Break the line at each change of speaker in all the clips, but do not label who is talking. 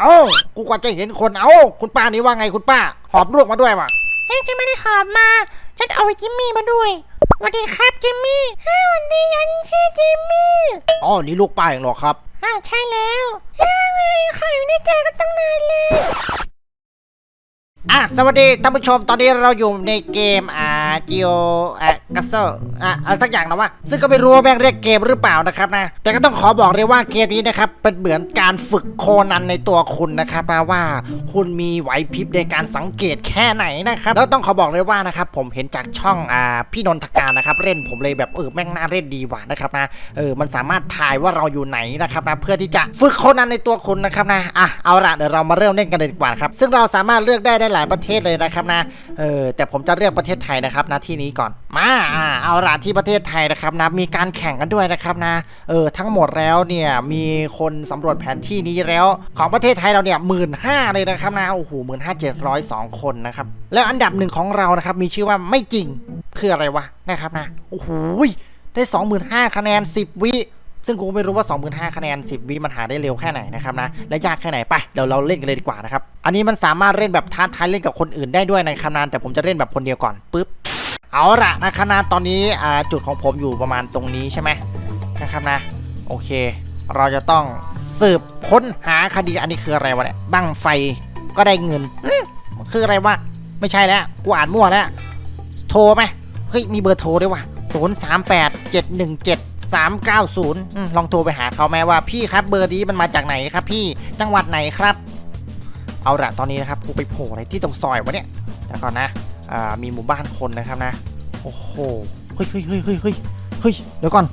เอ้ากูกว่าจะเห็นคนเอ้าคุณป้านี่ว่าไงคุณป้า หอบลูกมาด้วยวะ
เฮ้ยฉันไม่ได้หอบมา ฉันเอาไอ้จิมมี่มาด้วยสวัสดีครับจิมมี่ฮ้ยสวัสดีฉันชื่อจิมมี่
อ๋อนี่ลูกป้าเองเหรอครับ
อ้าวใช่แล้วเฮ้ยว่าไงข้าอยู่ในใจกันตั้งนานเลย
อะสวัสดีท่านผู้ชมตอนนี้เราอยู่ในเกมอ่า Geo อะกัสเซอร์อะอะไรสักอย่างนะว่าซึ่งก็ไม่รู้ว่าแม่งเรียกเกมหรือเปล่านะครับนะแต่ก็ต้องขอบอกเลยว่าเกมนี้นะครับเป็นเหมือนการฝึกโคนันในตัวคุณนะครับนะว่าคุณมีไหวพริบในการสังเกตแค่ไหนนะครับแล้วต้องขอบอกเลยว่านะครับผมเห็นจากช่องอ่าพี่นนทการนะครับเล่นผมเลยแบบเออแม่งน่าเล่นดีว่ะนะครับนะเออมันสามารถถ่ายว่าเราอยู่ไหนนะครับนะเพื่อที่จะฝึกโคนันในตัวคุณนะครับนะอะเอาละเดี๋ยวเรามาเริ่มเล่นกันเลยดีกว่าครับซึ่งเราสามารถเลือกได้หลายประเทศเลยนะครับนะ เออแต่ผมจะเลือกประเทศไทยนะครับนะที่นี้ก่อน มาเอาละที่ประเทศไทยนะครับนะมีการแข่งกันด้วยนะครับนะ เออทั้งหมดแล้วเนี่ยมีคนสำรวจแผนที่นี้แล้ว ของประเทศไทยเราเนี่ยหมื่นห้าเลยนะครับนะโอ้โหหมื่นห้าเจ็ดร้อยสองคนนะครับ แล้วอันดับหนึ่งของเรานะครับมีชื่อว่าไม่จริงคืออะไรวะนะครับนะโอ้โหได้25,000คะแนน10วิ ซึ่งกูไม่รู้ว่า 25,000คะแนน 10 วิมันหาได้เร็วแค่ไหนนะครับนะ และยากแค่ไหนไปเดี๋ยวเราเล่นกันเลยดีกว่านะครับ อันนี้มันสามารถเล่นแบบท้าทายเล่นกับคนอื่นได้ด้วยนะครับนะแต่ผมจะเล่นแบบคนเดียวก่อนปุ๊บ เอาละนะครับนะตอนนี้จุดของผมอยู่ประมาณตรงนี้ใช่ไหมนะครับนะ โอเค เราจะต้องสืบค้นหาคดีอันนี้คืออะไรวะเนี่ยบั้งไฟก็ได้เงินคืออะไรวะไม่ใช่แล้วกูอ่านมั่วแล้วโทรไหมเฮ้ยมีเบอร์โทรด้วยว่ะศูนย์สาม แปดเจ็ดหนึ่งเจ็ดสามเก้าศูนย์ลองโทรไปหาเขาไหมว่าพี่ครับเบอร์นี้มันมาจากไหนครับ พี่จังหวัดไหนครับ เอาละตอนนี้นะครับกูไปโผล่อะไรที่ตรงซอยวะเนี่ยแล้วก่อนนะอ่ามีหมู่บ้านคนนะครับนะโอ้โหเฮ้ยเฮ้ยเฮ้ยเฮ้ยเฮ้ยเฮ้ยเดี๋ยวก่อน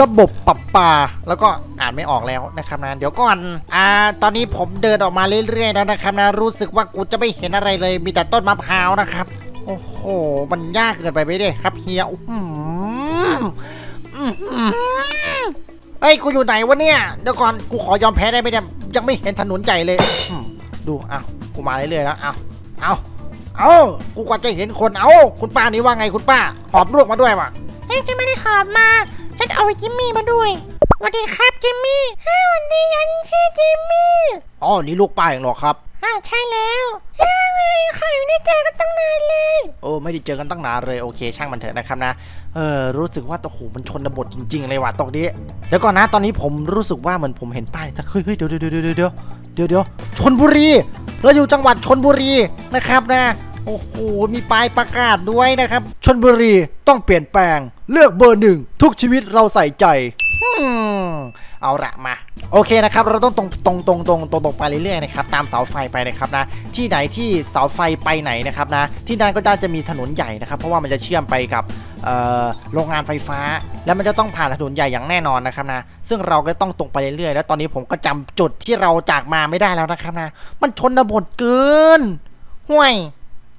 ระบบปรับปลาแล้วก็อ่านไม่ออกแล้วนะครับนะเดี๋ยวก่อนอ่าตอนนี้ผมเดินออกมาเรื่อยๆแล้วนะครับนะรู้สึกว่ากูจะไม่เห็นอะไรเลย มีแต่ต้นมะพร้าวนะครับ โอ้โห มันยากเกินไปไหมเนี่ยครับเฮียอื้อหืออื้อหือ เฮ้ยกูอยู่ไหนวะเนี่ยเดี๋ยวก่อนกูขอยอมแพ้ได้ไหมเนี่ยยังไม่เห็นถนนใหญ่เลยอืมดูอ้าวกูมาเรื่อยๆแล้วอ้าวอ้าวเอ้ากูกว่าจะเห็นคนเอ้าคุณป้านี่ว่าไงคุณป้าหอบลูกมาด้วยวะ
เฮ้ยฉันไม่ได้หอบมาฉันเอาไอ้จิมมี่มาด้วยสวัสดีครับจิมมี่เฮ้ยสวัสดีฉันชื่อจิมมี่
อ๋อนี่ลูกป้าเองเหรอครับ
อ้าวใช่แล้วเฮ้ยว่าไงข้าอยู่ในใจกันตั้งนานเลย
โอ้ไม่ได้เจอกันตั้งนานเลยโอเค ช่างมันเถอะนะครับนะ เออรู้สึกว่าโอ้โหมันชนบทจริงๆเลยว่ะตรงนี้เดี๋ยวก่อนนะตอนนี้ผมรู้สึกว่าเหมือนผมเห็นป้ายแต่เฮ้ยเฮ้ยเดี๋ยวเดี๋ยวเดี๋ยวเดี๋ยวเดี๋ยวเดี๋ยวชนบุรีเราอยู่จังหวัดชนบุรีนะครับนะโอ้โหมีป้ายประกาศด้วยนะครับชนบุรีต้องเปลี่ยนแปลง เลือกเบอร์หนึ่งทุกชีวิตเราใส่ใจ เอาละมา โอเคนะครับ เราต้องตรงตรงตรงตรงตรงตรงไปเรื่อยๆนะครับตามเสาไฟไปนะครับนะ ที่ไหนที่เสาไฟไปไหนนะครับนะ ที่นั่นก็น่าจะมีถนนใหญ่นะครับ เพราะว่ามันจะเชื่อมไปกับโรงงานไฟฟ้า แล้วมันจะต้องผ่านถนนใหญ่อย่างแน่นอนนะครับนะ ซึ่งเราก็ต้องตรงไปเรื่อยๆ แล้วตอนนี้ผมก็จำจุดที่เราจากมาไม่ได้แล้วนะครับนะ มันชนบทเกินห่วย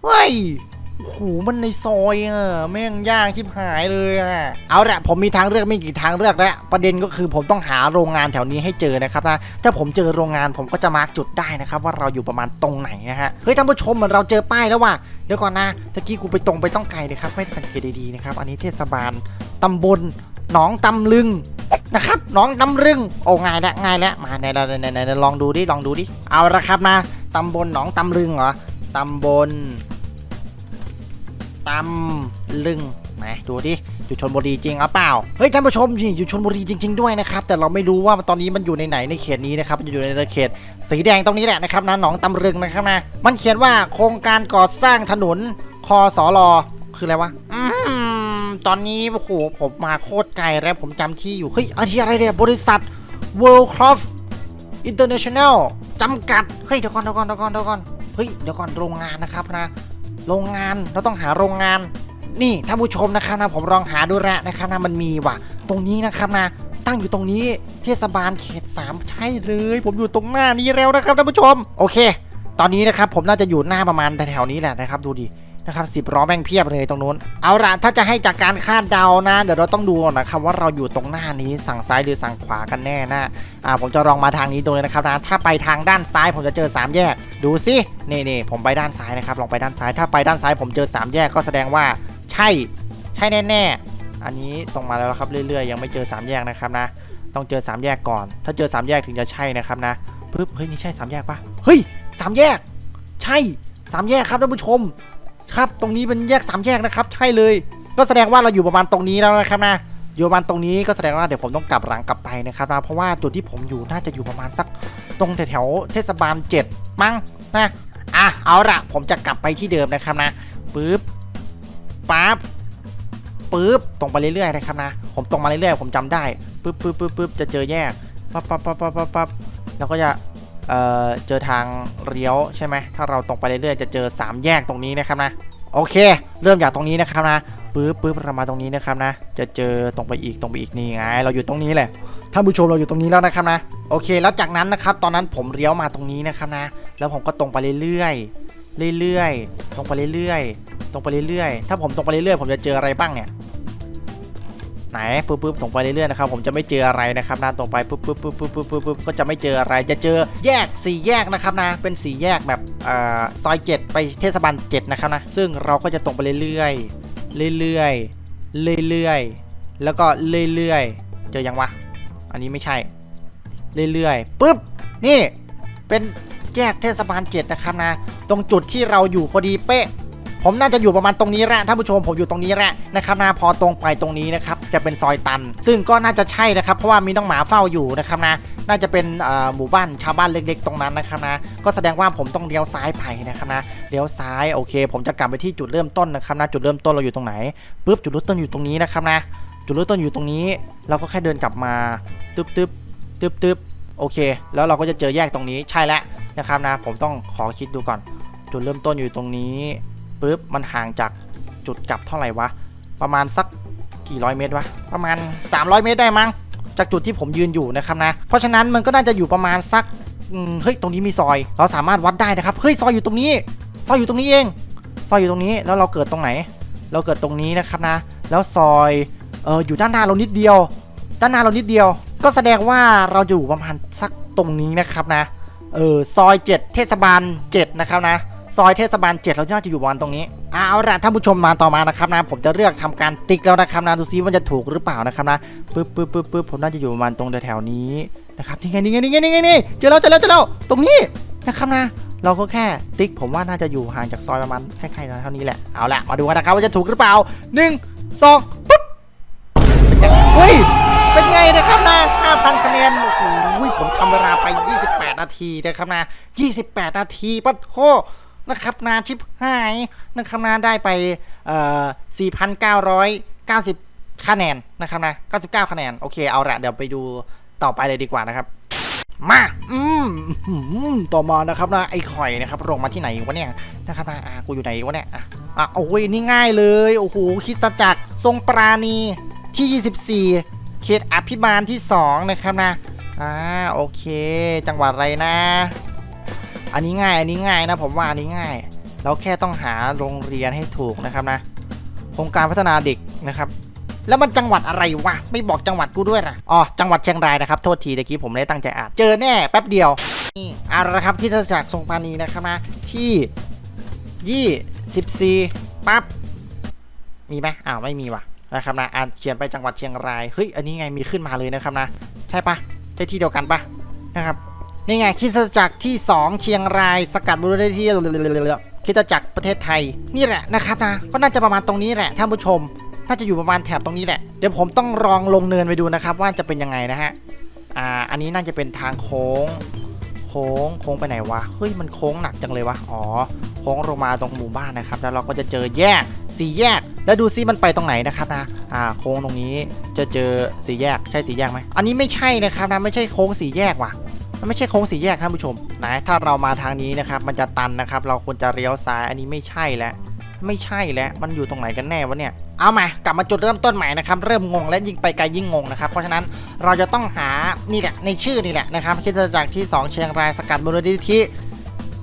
เฮ้ย โอ้โหมันในซอยอะแม่งยากชิบหายเลยอะเอาละผมมีทางเลือกไม่กี่ทางเลือกแล้วประเด็นก็คือผมต้องหาโรงงานแถวนี้ให้เจอนะครับนะถ้าผมเจอโรงงานผมก็จะมาร์กจุดได้นะครับว่าเราอยู่ประมาณตรงไหนนะฮะเฮ้ยท่านผู้ชมเหมือนเราเจอป้ายแล้วว่ะเดี๋ยวก่อนนะตะกี้กูไปตรงไปต้องไกลเลยครับไม่สังเกตดีๆนะครับอันนี้เทศบาลตำบลหนองตำลึงนะครับหนองตำลึงโอ้ง่ายแล้ง่ายแล้วมาไหนไหนไหนไหนลองดูดิลองดูดิเอาละครับนะตำบลหนองตำลึงเหรอตำบล ตำลึงไหนดูดิอยู่ชนบุรีจริงหรือเปล่าเฮ้ยท่านผู้ชมนี่อยู่ชนบุรีจริง ๆด้วยนะครับแต่เราไม่รู้ว่าตอนนี้มันอยู่ในไหนในเขตนี้นะครับมันอยู่ในเขต สีแดงตรงนี้แหละนะครับนะหนองตำลึงนะครับนะมันเขียนว่าโครงการก่อสร้างถนนคอสอรอคืออะไรวะตอนนี้โอ้โหผมมาโคตรไกลแล้วผมจำที่อยู่เฮ้ยอันที่อะไรเนี่ยบริษัท World Craft International จำกัด เฮ้ยเดี๋ยวก่อนเดี๋ยวก่อนเดี๋ยวก่อนเดี๋ยวก่อน เฮ้ยเดี๋ยวก่อนโรงงานนะครับนะ โรงงานเราต้องหาโรงงาน นี่ท่านผู้ชมนะครับนะผมลองหาดูแลนะครับนะมันมีว่ะ ตรงนี้นะครับนะ ตั้งอยู่ตรงนี้เทศบาลเขต 3 ใช่เลย ผมอยู่ตรงหน้านี้แล้วนะครับท่านผู้ชม โอเค ตอนนี้นะครับผมน่าจะอยู่หน้าประมาณแถวๆนี้แหละนะครับ ดูดิ นะครับสิบล้อแม่งเพียบเลยตรงนู้น เอาล่ะถ้าจะให้จากการคาดเดานะ เดี๋ยวเราต้องดูนะครับว่าเราอยู่ตรงหน้านี้สั่งซ้ายหรือสั่งขวากันแน่นะอ่าผมจะลองมาทางนี้ดูเลยนะครับนะถ้าไปทางด้านซ้ายผมจะเจอ 3 แยก ดูสินี่นี่ผมไปด้านซ้ายนะครับลองไปด้านซ้ายถ้าไปด้านซ้ายผมเจอ 3 แยกก็แสดงว่า ใช่ใช่แน่ๆอันนี้ตรงมาแล้วครับเรื่อยๆ ยังไม่เจอ 3 แยกนะครับนะ ต้องเจอ 3 แยกก่อน ถ้าเจอ 3 แยกถึงจะใช่นะครับนะปึ๊บเฮ้ยนี่ใช่สามแยกปะเฮ้ยสามแยก ใช่สามแยกครับท่านผู้ชม ครับตรงนี้เป็นแยกสามแยกนะครับใช่เลย ก็แสดงว่าเราอยู่ประมาณตรงนี้แล้วนะครับนะอยู่ประมาณตรงนี้ก็แสดงว่าเดี๋ยวผมต้องกลับหลังกลับไปนะครับนะเพราะว่าจุดที่ผมอยู่น่าจะอยู่ประมาณสักตรงแถวเทศบาลเจ็ดมั้งนะอะเอาละผมจะกลับไปที่เดิมนะครับนะปึ๊บปั๊บปึ๊บตรงไปเรื่อยๆนะครับนะ ผมตรงมาเรื่อยๆผมจำได้ปึ๊บปึ๊บปึ๊บปึ๊บจะเจอแยกปั๊บปั๊บปั๊บปั๊บปั๊บปั๊บแล้วก็จะ เอ่อเจอทางเลี้ยวใช่ไหมถ้าเราตรงไปเรื่อยๆจะเจอสามแยกตรงนี้นะครับนะโอเค เริ่มจากตรงนี้นะครับนะปึ๊บปึ๊บเรามาตรงนี้นะครับนะ จะเจอตรงไปอีกตรงไปอีกนี่ไง เราอยู่ตรงนี้แหละท่านผู้ชมเราอยู่ตรงนี้แล้วนะครับนะ โอเค แล้วจากนั้นนะครับ ตอนนั้นผมเลี้ยวมาตรงนี้นะครับนะ แล้วผมก็ตรงไปเรื่อยๆเรื่อยๆตรงไปเรื่อยๆตรงไปเรื่อยๆถ้าผมตรงไปเรื่อยๆผมจะเจออะไรบ้างเนี่ย ไหนปึ๊บปึ๊บตรงไปเรื่อยๆนะครับผมจะไม่เจออะไรนะครับนะตรงไปปึ๊บปึ๊บปึ๊บปึ๊บปึ๊บปึ๊บปึ๊บก็จะไม่เจออะไรจะเจอแยกสี่แยกนะครับนะเป็นสี่แยกแบบเอ่อซอยเจ็ดไปเทศบาลเจ็ดนะครับนะซึ่งเราก็จะตรงไปเรื่อยๆเรื่อยๆเรื่อยๆแล้วก็เรื่อยๆเจอยังวะอันนี้ไม่ใช่ เรื่อยๆปึ๊บนี่เป็นแยกเทศบาลเจ็ดนะครับนะตรงจุดที่เราอยู่พอดีเป๊ะผมน่าจะอยู่ประมาณตรงนี้แหละท่านผู้ชมผมอยู่ตรงนี้แหละนะครับนะพอตรงไปตรงนี้นะครับ จะเป็นซอยตัน ซึ่งก็น่าจะใช่นะครับ เพราะว่ามีน้องหมาเฝ้าอยู่นะครับนะ น่าจะเป็นหมู่บ้านชาวบ้านเล็กๆ ตรงนั้นนะครับนะ ก็แสดงว่าผมต้องเลี้ยวซ้ายไปนะครับนะ เลี้ยวซ้ายโอเค ผมจะกลับไปที่จุดเริ่มต้นนะครับนะ จุดเริ่มต้นเราอยู่ตรงไหนปุ๊บจุดเริ่มต้นอยู่ตรงนี้นะครับนะ จุดเริ่มต้นอยู่ตรงนี้ เราก็แค่เดินกลับมาตึ๊บตึ๊บตึ๊บตึ๊บโอเค แล้วเราก็จะเจอแยกตรงนี้ใช่แล้วนะครับนะ ผมต้องขอคิดดูก่อน จุดเริ่มต้นอยู่ตรงนี้ปุ๊บมันห่างจากจุดกลับเท่าไหร่วะ ประมาณสัก กี่ร้อยเมตรวะประมาณ 300 เมตรได้มั้งจากจุดที่ผมยืนอยู่นะครับนะ เพราะฉะนั้นมันก็น่าจะอยู่ประมาณสักเฮ้ยตรงนี้มีซอย เราสามารถวัดได้นะครับเฮ้ยซอยอยู่ตรงนี้ซอยอยู่ตรงนี้เองซอยอยู่ตรงนี้แล้วเราเกิดตรงไหน เราเกิดตรงนี้นะครับนะ แล้วซอยเอออยู่ด้านหน้าเรานิดเดียว ด้านหน้าเรานิดเดียว ก็แสดงว่าเราอยู่ประมาณสักตรงนี้นะครับนะเออซอย 7 เทศบาล7นะครับนะซอยเทศบาล7เราน่าจะอยู่ประมาณตรงนี้ เอาละท่านผู้ชมมาต่อมานะครับนะผมจะเลือกทำการติ๊กแล้วนะครับนะดูซิว่าจะถูกหรือเปล่านะครับนะปึ๊บปึ๊บปึ๊บปึ๊บผมน่าจะอยู่ประมาณตรงแถวๆนี้นะครับนี่ไงนี่ไงนี่ไงนี่ไงนี่เจอแล้วเจอแล้วเจอแล้วตรงนี้นะครับนะ เราก็แค่ติ๊กผมว่าน่าจะอยู่ห่างจากซอยประมาณใกล้ๆเท่านี้แหละเอาละมาดูกันนะครับว่าจะถูกหรือเปล่าหนึ่งสองปึ๊บเฮ้ยเป็นไงนะครับนะ5,000คะแนนโอ้โหผมทำเวลาไป 28 นาทีนะครับนะ 28 นาทีปะโท นะครับนาชิปหายนะครับนาได้ไปเอ่อ4,990 คะแนนนะครับนะ99 คะแนน โอเคเอาละเดี๋ยวไปดูต่อไปเลยดีกว่านะครับ มา อืมอืมต่อมานะครับนะไอ้ข่อยนะครับลงมาที่ไหนวะเนี่ยนะครับนะอ่ากูอยู่ไหนวะเนี่ยอะอะโอ้ยนี่ง่ายเลยโอ้โหคิสตจักรทรงปราณีที่ 24 เขตอภิบาลที่ 2 นะครับนะอ่าโอเค จังหวัดอะไรนะ อันนี้ง่ายอันนี้ง่ายนะผมว่าอันนี้ง่าย เราแค่ต้องหาโรงเรียนให้ถูกนะครับนะโครงการพัฒนาเด็กนะครับ แล้วมันจังหวัดอะไรวะไม่บอกจังหวัดกูด้วยนะอ๋อจังหวัดเชียงรายนะครับโทษทีตะกี้ผมไม่ได้ตั้งใจอ่านเจอแน่แป๊บเดียวนี่เอาละครับที่ทศจักรทรงปานีนะครับนะที่ยี่สิบสี่ปั๊บมีไหมอ้าวไม่มีว่ะนะครับนะอ่านเขียนไปจังหวัดเชียงรายเฮ้ยอันนี้ไงมีขึ้นมาเลยนะครับนะ ใช่ปะใช่ที่เดียวกันปะนะครับ นี่ไงคริสตจักรที่ 2 เชียงราย สกัดบุรได้ที่คริสตจักรประเทศไทย นี่แหละนะครับนะ ก็น่าจะประมาณตรงนี้แหละท่านผู้ชม น่าจะอยู่ประมาณแถบตรงนี้แหละ เดี๋ยวผมต้องลองลงเนินไปดูนะครับ ว่าจะเป็นยังไงนะฮะ อ่า อันนี้น่าจะเป็นทางโค้ง โค้ง โค้งไปไหนวะ เฮ้ย มันโค้งหนักจังเลยวะ อ๋อ โค้งลงมาตรงหมู่บ้านนะครับ แล้วเราก็จะเจอแยกสี่แยก แล้วดูซิมันไปตรงไหนนะครับนะ อ่า โค้งตรงนี้จะเจอสี่แยก ใช่สี่แยกไหมอันนี้ไม่ใช่นะครับนะ ไม่ใช่โค้งสี่แยกว่ะ มันไม่ใช่โค้งสี่แยกท่านผู้ชมนะถ้าเรามาทางนี้นะครับมันจะตันนะครับ เราควรจะเลี้ยวซ้ายอันนี้ไม่ใช่แล้วไม่ใช่แล้วมันอยู่ตรงไหนกันแน่วะเนี่ยเอามากลับมาจุดเริ่มต้นใหม่นะครับเริ่มงงและยิ่งไปไกลยิ่งงงนะครับเพราะฉะนั้นเราจะต้องหานี่แหละในชื่อนี่แหละนะครับคริสตจักที่ 2 เชียงรายสกัดมูลนิธิ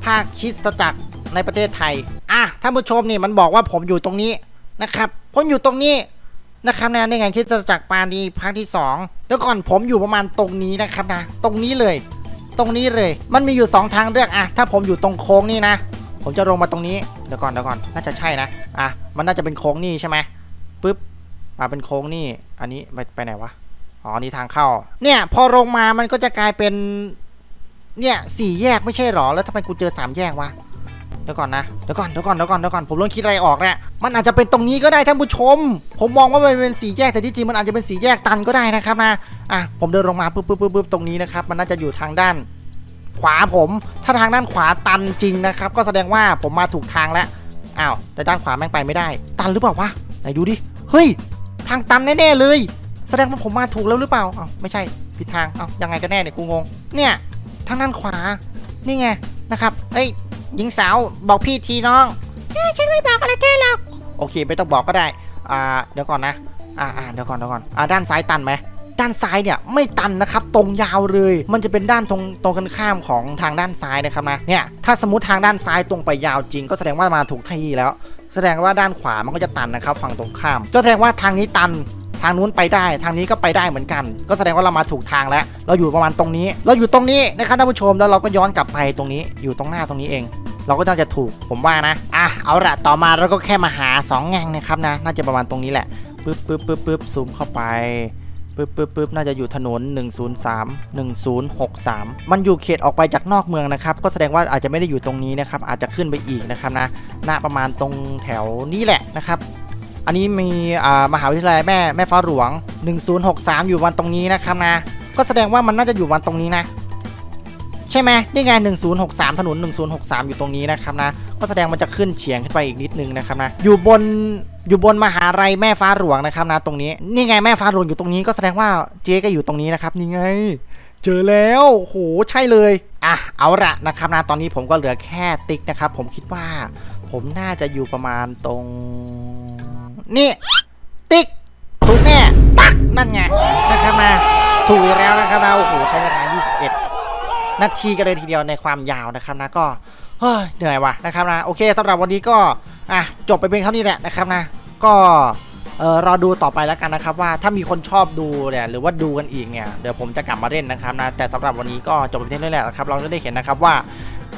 ภาคคริสตจักรในประเทศไทยอะท่านผู้ชมนี่มันบอกว่าผมอยู่ตรงนี้นะครับผมอยู่ตรงนี้นะครับนะในงานคริสตจักรปานีภาคที่2แล้วก่อนผมอยู่ประมาณตรงนี้นะครับนะตรงนี้เลย ตรงนี้เลย มันมีอยู่ 2 ทางเลือกอะถ้าผมอยู่ตรงโค้งนี่นะ ผมจะลงมาตรงนี้เดี๋ยวก่อนเดี๋ยวก่อนน่าจะใช่นะอะมันน่าจะเป็นโค้งนี่ใช่ไหมปึ๊บมาเป็นโค้งนี่ อันนี้ไปไปไหนวะอ๋อนี่ทางเข้า เนี่ยพอลงมามันก็จะกลายเป็น เนี่ยสี่แยกไม่ใช่หรอ แล้วทำไมกูเจอสามแยกวะ เดี๋ยวก่อนนะ เดี๋ยวก่อน เดี๋ยวก่อน เดี๋ยวก่อน เดี๋ยวก่อน ผมเริ่มคิดอะไรออกแล้วมันอาจจะเป็นตรงนี้ก็ได้ท่านผู้ชม ผมมองว่ามันเป็นสีแยก แต่ที่จริงมันอาจจะเป็นสีแยกตันก็ได้นะครับนะ อะ ผมเดินลงมาปุ๊บปุ๊บปุ๊บบตรงนี้นะครับ มันน่าจะอยู่ทางด้าน ขวาผม ถ้าทางด้านขวาตันจริงนะครับ ก็แสดงว่าผมมาถูกทางแล้ว อ้าว แต่ด้านขวาแม่งไปไม่ได้ ตันหรือเปล่าวะ ไหนดูดิ เฮ้ย ทางตันแน่ๆเลย แสดงว่าผมมาถูกแล้วหรือเปล่าอ้าวไม่ใช่ ผิดทางเอ้ายังไงกันแน่เนี่ย กูงง เนี่ย ทางด้านขวา นี่ไง นะครับ เอ้ย หญิงสาวบอกพี่ทีน้อง
ฉันไม่บอกอะไรแกหรอก
โอเค ไม่ต้องบอกก็ได้ อ่า เดี๋ยวก่อนนะ อ่าอ่าเดี๋ยวก่อนเดี๋ยวก่อน อ่า ด้านซ้ายตันไหม ด้านซ้ายเนี่ยไม่ตันนะครับ ตรงยาวเลย มันจะเป็นด้านตรงตรงกันข้ามของทางด้านซ้ายนะครับนะ เนี่ย ถ้าสมมติทางด้านซ้ายตรงไปยาวจริง ก็แสดงว่ามาถูกที่แล้ว แสดงว่าด้านขวามันก็จะตันนะครับ ฝั่งตรงข้าม ก็แสดงว่าทางนี้ตันทางนู้นไปได้ทางนี้ก็ไปได้เหมือนกัน ก็แสดงว่าเรามาถูกทางแล้ว เราอยู่ประมาณตรงนี้ เราอยู่ตรงนี้นะครับท่านผู้ชมแล้วเราก็ย้อนกลับไปตรงนี้อยู่ตรงหน้าตรงนี้เอง เราก็น่าจะถูกผมว่านะอะเอาละต่อมาเราก็แค่มาหา2แง่งนะครับนะ น่าจะประมาณตรงนี้แหละปึ๊บปึ๊บปึ๊บปึ๊บซูมเข้าไปปึ๊บปึ๊บปึ๊บน่าจะอยู่ถนน 103 1063 มันอยู่เขตออกไปจากนอกเมืองนะครับ ก็แสดงว่าอาจจะไม่ได้อยู่ตรงนี้นะครับ อาจจะขึ้นไปอีกนะครับนะณประมาณตรงแถวนี้แหละนะครับ อันนี้มีอ่ามหาวิทยาลัยแม่แม่ฟ้าหลวง 1063 อยู่วันตรงนี้นะครับนะ ก็แสดงว่ามันน่าจะอยู่วันตรงนี้นะ ช่ไหมนี่ไง1063 ถนน 1063 อยู่ตรงนี้นะครับนะ ก็แสดงมันจะขึ้นเฉียงขึ้นไปอีกนิดนึงนะครับนะ อยู่บนอยู่บนมหาลัยแม่ฟ้าหลวงนะครับนะตรงนี้ นี่ไงแม่ฟ้าหลวงอยู่ตรงนี้ก็แสดงว่าเจ๊ก็อยู่ตรงนี้นะครับนี่ไง เจอแล้วโหใช่เลย อะเอาละนะครับนะตอนนี้ผมก็เหลือแค่ติ๊กนะครับ ผมคิดว่า ผมน่าจะอยู่ประมาณตรงนี่ติ๊กถูกแน่ปักนั่นไงนะครับนะถูกแล้วนะครับนะโอ้โหใช้เวลา21 นาทีกันเลยทีเดียวในความยาวนะครับนะก็เฮ้ยเหนื่อยว่ะนะครับนะโอเคสำหรับวันนี้ก็อะจบไปเป็นเท่านี้แหละนะครับนะก็เออรอดูต่อไปแล้วกันนะครับว่าถ้ามีคนชอบดูเนี่ยหรือว่าดูกันอีกเนี่ยเดี๋ยวผมจะกลับมาเล่นนะครับนะแต่สำหรับวันนี้ก็จบไปเท่านี้แหละนะครับเราจะได้เห็นนะครับว่า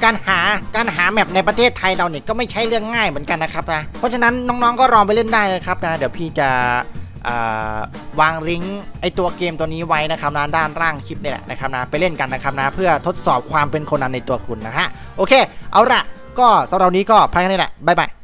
การหาการหาแมปในประเทศไทยเราเนี่ยก็ไม่ใช่เรื่องง่ายเหมือนกันนะครับนะเพราะฉะนั้นน้องๆก็ลองไปเล่นได้นะครับนะเดี๋ยวพี่จะ วางลิงก์ไอตัวเกมตัวนี้ไว้นะครับนะด้านล่างคลิปเนี่ยแหละนะครับนะไปเล่นกันนะครับนะเพื่อทดสอบความเป็นคนนั้นในตัวคุณนะฮะโอเค เอาละก็สำหรับวันนี้ก็พายกันนี่แหละบ๊ายบาย